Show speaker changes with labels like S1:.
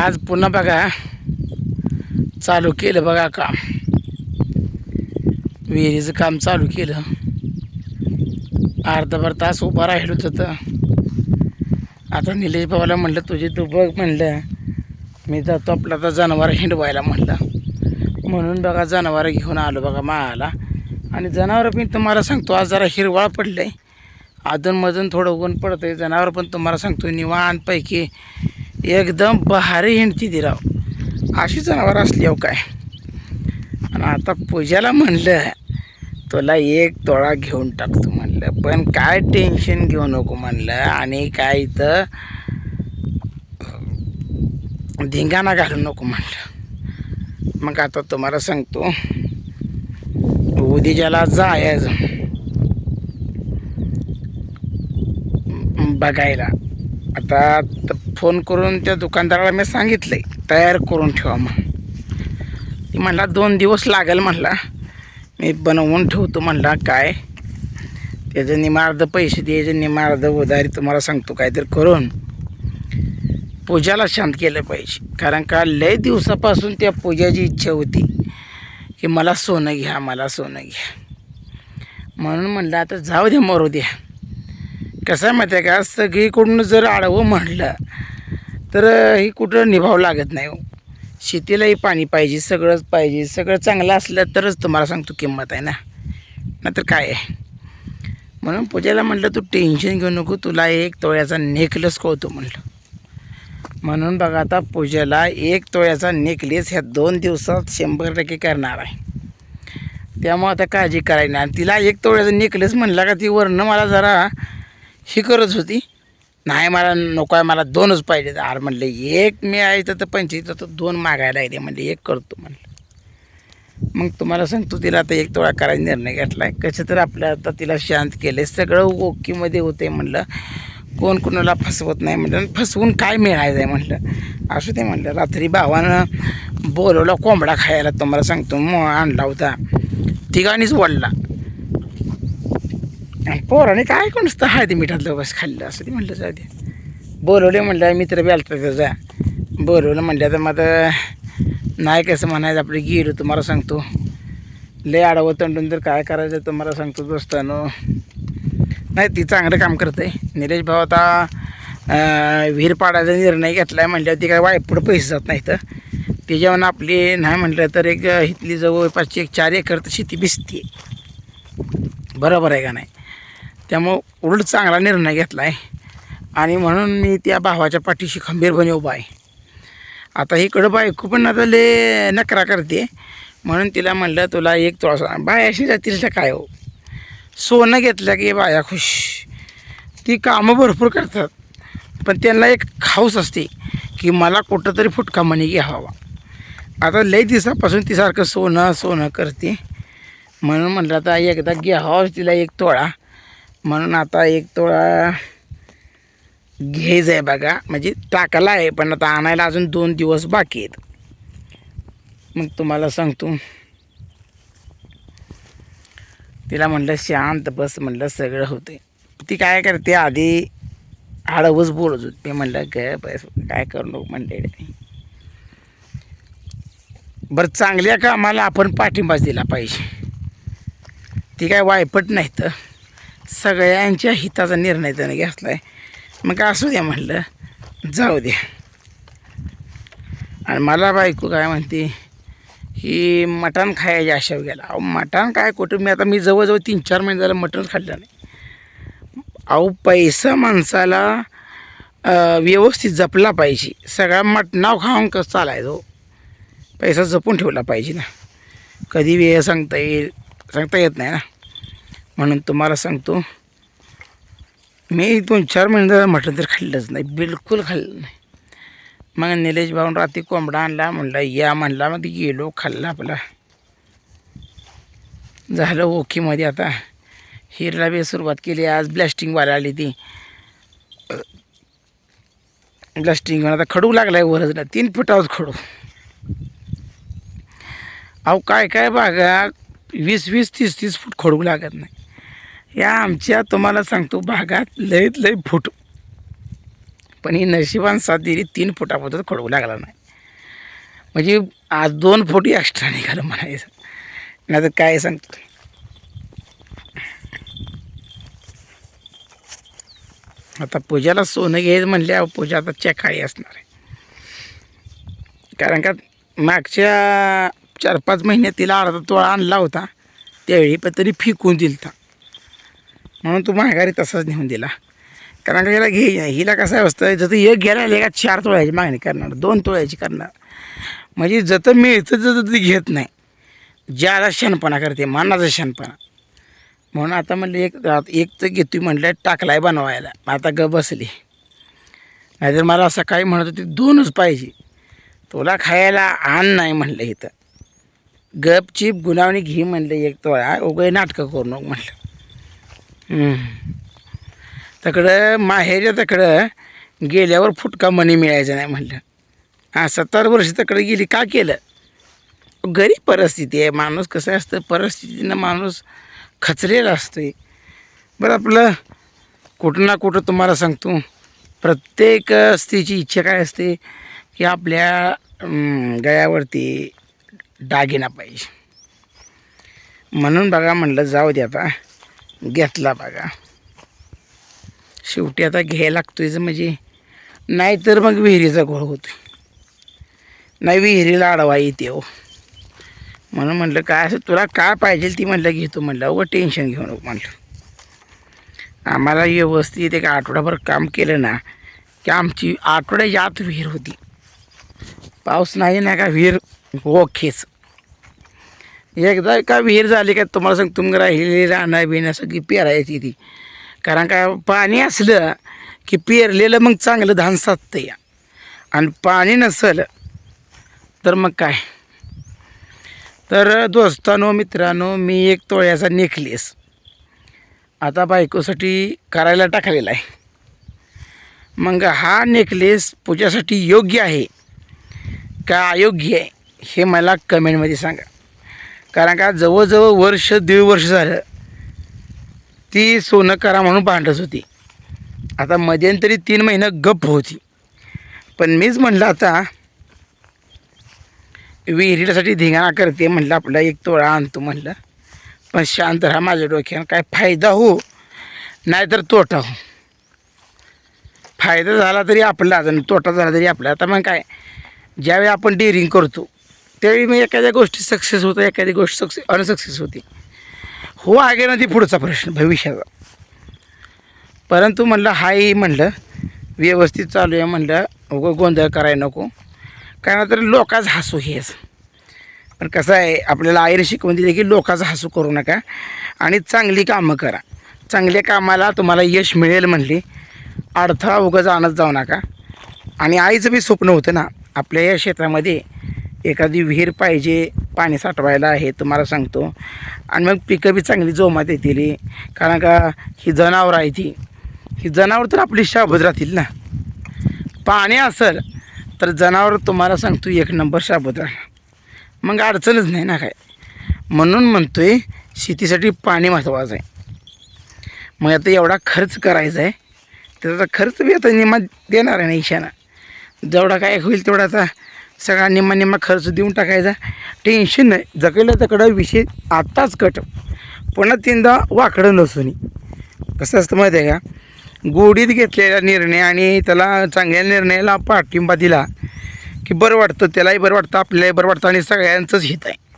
S1: आज पुन्हा बघा चालू केलं बघा काम. विहिरीचं काम चालू केलं. अर्धाभर तास उभा राहिलो तर. आता निलेश भावाला म्हणलं तुझी तू बघ म्हणलं. मी जातो आपला आता जनावर हिंडवायला म्हणलं. म्हणून बघा जनावर घेऊन आलो बघा माळाला. आणि जनावर पण तुम्हाला सांगतो आज जरा हिरवाळ पडलं आहे अधूनमधून थोडं ऊन पडतं आहे जनावर पण तुम्हाला सांगतो निवांतपैकी. एकदम भारी हिंडती ती राव. अशी जनावर असली अहो काय. आणि आता पूजाला म्हणलं तुला एक तोळा घेऊन टाकतो म्हणलं. पण काय टेन्शन घेऊ नको म्हणलं. आणि काय इथं धिंगाणा घालू नको म्हणलं. मग आता तुम्हाला सांगतो. उद्याला जायचं. बघायला. आता फोन करून त्या दुकानदाराला मी सांगितलं आहे तयार करून ठेवा मग ती म्हणला दोन दिवस लागेल म्हणला. मी बनवून ठेवतो म्हणला काय? त्याचं निमार्ध पैसे द्यायचे निमार्ध उधारी तुम्हाला सांगतो काहीतरी करून. पूजाला शांत केलं पाहिजे. कारण का लय दिवसापासून त्या पूजाची इच्छा होती की मला सोनं घ्या मला सोनं घ्या. म्हणून म्हणलं आता जाऊ द्या मरू द्या. कसं आहे माहिती आहे का सगळीकडून जर आडवं म्हटलं तर ही कुठं निभावं लागत नाही हो. शेतीलाही पाणी पाहिजे सगळंच पाहिजे. सगळं चांगलं असलं तरच तुम्हाला सांगतो किंमत आहे ना. नाहीतर काय आहे? म्हणून पूजेला म्हटलं तू टेन्शन घेऊ नको तुला एक तोळ्याचा नेकलेस कळतो म्हटलं म्हणून बघा आता पूजेला एक तोळ्याचा नेकलेस ह्या दोन दिवसात शंभर टक्के करणार आहे. त्यामुळं आता काळजी करायची नाही. आणि तिला एक तोळ्याचा नेकलेस म्हणला का ती वरणं मला जरा ही करत होती. नाही मला नको आहे मला दोनच पाहिजे आर म्हणले एक मी आहे तर पंचवीस तर दोन मागायला येते म्हणले एक करतो म्हणलं. मग तुम्हाला सांगतो तिला आता एक तोळा करायचा निर्णय घेतला आहे कसं तर आपल्या आता तिला शांत केले. सगळं ओकीमध्ये होते म्हणलं. कोण कोणाला फसवत नाही म्हटलं आणि फसवून काय मिळायचं आहे म्हटलं असं ते म्हटलं रात्री भावानं बोलवला कोंबडा खायला. तुम्हाला सांगतो मग आणला होता. तिघांनीच वळला आणि पोराने काय कोण हाय ते मिठातलं बस खाल्लं असं ते म्हटलं जाऊ दे. बोलवले म्हटलं मित्र बी बेलता त्याचा. बोलवलं म्हटलं तर मग नाही कसं म्हणायचं आपलं गेलो तुम्हाला सांगतो. लय आडावं तंडून तर काय करायचं तुम्हाला सांगतो दोस्तानो. नाही ती चांगलं काम करते निलेश भाऊ आता विहीर पाडायचा निर्णय घेतला आहे म्हटल्यावर ती काय वायपुढं पैसे जात नाही तर त्याच्यावर आपली नाही म्हटलं तर एक इथली जवळपासची एक चार एकर तर शेती भिजते बरोबर आहे का नाही? त्यामुळं उलट चांगला निर्णय घेतला आहे आणि म्हणून मी त्या भावाच्या पाठीशी खंबीरपणे उभा आहे. आता इकडं बायको पण आता ले नकरा करते. म्हणून तिला म्हणलं तुला एक तोळा बायाशी जातील तर काय हो? सोनं घेतलं की बाया खुश. ती कामं भरपूर करतात. पण त्यांना एक खाऊस असते की मला कुठंतरी फुटका म्हणे घ्यावा. आता लई दिवसापासून ती सारखं सोनं सोनं करते. म्हणून म्हणलं आता एकदा घ्यावं तिला एक तोळा म्हणून आता एक तोळा घ्यायचं आहे बघा. म्हणजे टाकायला आहे पण आता आणायला अजून दोन दिवस बाकी आहेत. मग तुम्हाला सांगतो. तिला म्हणलं शांत बस म्हणलं सगळं होते ती काय करते आधी आडवच बोलत होती. मी म्हणलं ग बस काय करू नको म्हणले. बरं चांगल्या कामाला आपण पाठिंबाच दिला पाहिजे. ती काय वायपट नाही तर सगळ्यांच्या हिताचा निर्णय त्यानं घेतला आहे मग असू द्या म्हणलं जाऊ द्या. आणि मला बायको काय म्हणते ही मटण खायची आशा गेला. अहो मटण काय कुठं मी आता मी जवळजवळ तीन चार महिने झालं मटण खाल्लं नाही. अहो पैसा माणसाला व्यवस्थित जपला पाहिजे. सगळा मटणाव खाऊन कसं चालायचं? हो पैसा जपून ठेवला पाहिजे ना. कधी वेळ सांगता येईल? सांगता येत नाही ना. म्हणून तुम्हाला सांगतो मी दोन चार महिने म्हटलं तर खाल्लंच नाही बिलकुल खाल्लं नाही. मग निलेश भाऊन रात्री कोंबडा आणला म्हणला या म्हणला मग गेलो खाल्ला आपला. झालं ओखीमध्ये आता. हिरला बी सुरुवात केली आज ब्लॅस्टिंगवाला आली ती. ब्लॅस्टिंग आता खडू लागलाय वरच ना तीन फुटावर खडू. अहो काय काय बागा वीस वीस तीस तीस फूट खडू लागत नाही. या आमच्या तुम्हाला सांगतो भागात लयत लय फूट. पण ही नशिबान साथ दिली तीन फुटापर्यंत खडू लागला नाही. म्हणजे आज दोन फूट एक्स्ट्रा निघालं म्हणायचं नाही तर काय सांगतो? आता पूजाला सोनं घ्यायचं म्हणल्यावर पूजा आता चेकाळी असणार आहे. कारण का मागच्या चार पाच महिन्यात तिला अर्धा तोळा आणला होता त्यावेळी पण तरी फिकून दिलता. म्हणून तू माघारी तसाच नेऊन दिला. कारण का हिला घे हिला कसं असतं जसं एक गेला का चार तोळ्याची मागणी करणार दोन तोळ्याची करणार. म्हणजे जतं मिळतं जसं ती घेत नाही. ज्याला शहाणपणा करते मानाचा शहाणपणा. म्हणून आता म्हणलं एक एक तर घेतोय म्हटलं टाकलाय बनवायला. आता ग बसली. नाहीतर मला सकाळी म्हणत होती दोनच पाहिजे. तुला खायला आण नाही म्हणलं इथं. गपचीप गुणावणी घे म्हणलं एक तोळा. उगय नाटकं करू नको म्हणलं. तकडं माहेरच्या तकडं गेल्यावर फुटका मनी मिळायचा नाही म्हणलं. हां सत्तर वर्ष तकडं गेली का केलं? गरीब परिस्थिती आहे माणूस कसं असतं? परिस्थितीनं माणूस खचलेला असतोय. बरं आपलं कुठं ना कुठं तुम्हाला सांगतो प्रत्येक स्त्रीची इच्छा काय असते? की आपल्या गळ्यावरती दागिना पाहिजे. म्हणून बघा म्हणलं जाऊ दे आता. घेतला बघा. शेवटी आता घ्यायला लागतोय म्हणजे नाहीतर मग विहिरीचा घोळ होतो नाही विहिरीला अडवा येते हो. म्हणून म्हटलं काय असं तुला काय पाहिजे ती म्हटलं घेतो म्हटलं व टेन्शन घेऊ नको म्हटलं आम्हाला व्यवस्थित एक आठवडाभर काम केलं ना की आमची आठवड्याच्या आत विहीर होती. पाऊस नाही ना का विहीर ओखेच. एकदा का विहीर झाली का तुम्हाला सांग तुम राहिलेली राहणं बिणं सगळी पेरायची ती. कारण का पाणी असलं की पेरलेलं मग चांगलं धान साधतं या आणि पाणी नसलं तर मग काय? तर दोस्तानो मित्रांनो मी एक तोळ्याचा नेकलेस. आता बायकोसाठी करायला टाकलेला आहे. मग हा नेकलेस पूजासाठी योग्य आहे का अयोग्य आहे हे मला कमेंटमध्ये सांगा. कारण का जवळजवळ वर्ष दीड वर्ष झालं ती सोनं करा म्हणून भांडत होती. आता मध्यंतरी तीन महिनं गप्प होती. पण मीच म्हणलं आता विहिरीसाठी धिंगाणा करते म्हटलं आपला एक तोळा आणतो म्हणलं. पण शांत राहा माझ्या डोक्यानं काय फायदा हो? नाहीतर तोटा हो. फायदा झाला तरी आपला आणि तोटा झाला तरी आपला. आता मग काय ज्यावेळी आपण डेअरिंग करतो त्यावेळी मी एखाद्या गोष्टी सक्सेस होतं एखादी गोष्ट सक्सेस अनसक्सेस होती. हो आगे ना ती पुढचा प्रश्न भविष्याचा. परंतु म्हणलं हाय म्हणलं व्यवस्थित चालू आहे म्हणलं उगं गोंधळ करायला नको. कारण तर लोकाच हसू हेच पण कसं आहे आपल्याला आईने शिकवून दिली की लोकाचं हसू करू नका आणि चांगली कामं करा. चांगल्या कामाला तुम्हाला यश मिळेल म्हणली. अडथळा उगाच आणत जाऊ नका. आणि आईचं बी स्वप्न होतं ना आपल्या या क्षेत्रामध्ये एखादी विहीर पाहिजे पाणी साठवायला आहे तुम्हाला सांगतो. आणि मग पिकं बी चांगली जोमात येतील. कारण का ही जनावरं आहे ती. ही जनावर तर आपली शाबत राहतील ना. पाणी असेल तर जनावर तुम्हाला सांगतो एक नंबर शाबत राहणार. मग अडचणच नाही ना काय. म्हणून म्हणतो आहे शेतीसाठी पाणी महत्त्वाचं आहे. मग आता एवढा खर्च करायचा आहे. त्याचा खर्च बी आता निमा देणार आहे ना ईशाना जेवढा काय होईल तेवढा आता सगळा निम्मा निम्मा खर्च देऊन टाकायचा. टेन्शन नाही. जकडलं तकडं विषय आत्ताच कट. पुन्हा तीनदा वाकडं नसून. कसं असतं माहिती आहे का? गोडीत घेतलेला निर्णय आणि त्याला चांगल्या निर्णयाला पाठिंबा दिला की बरं वाटतं त्यालाही बरं वाटतं आपल्यालाही बरं वाटतं आणि सगळ्यांचंच हित आहे.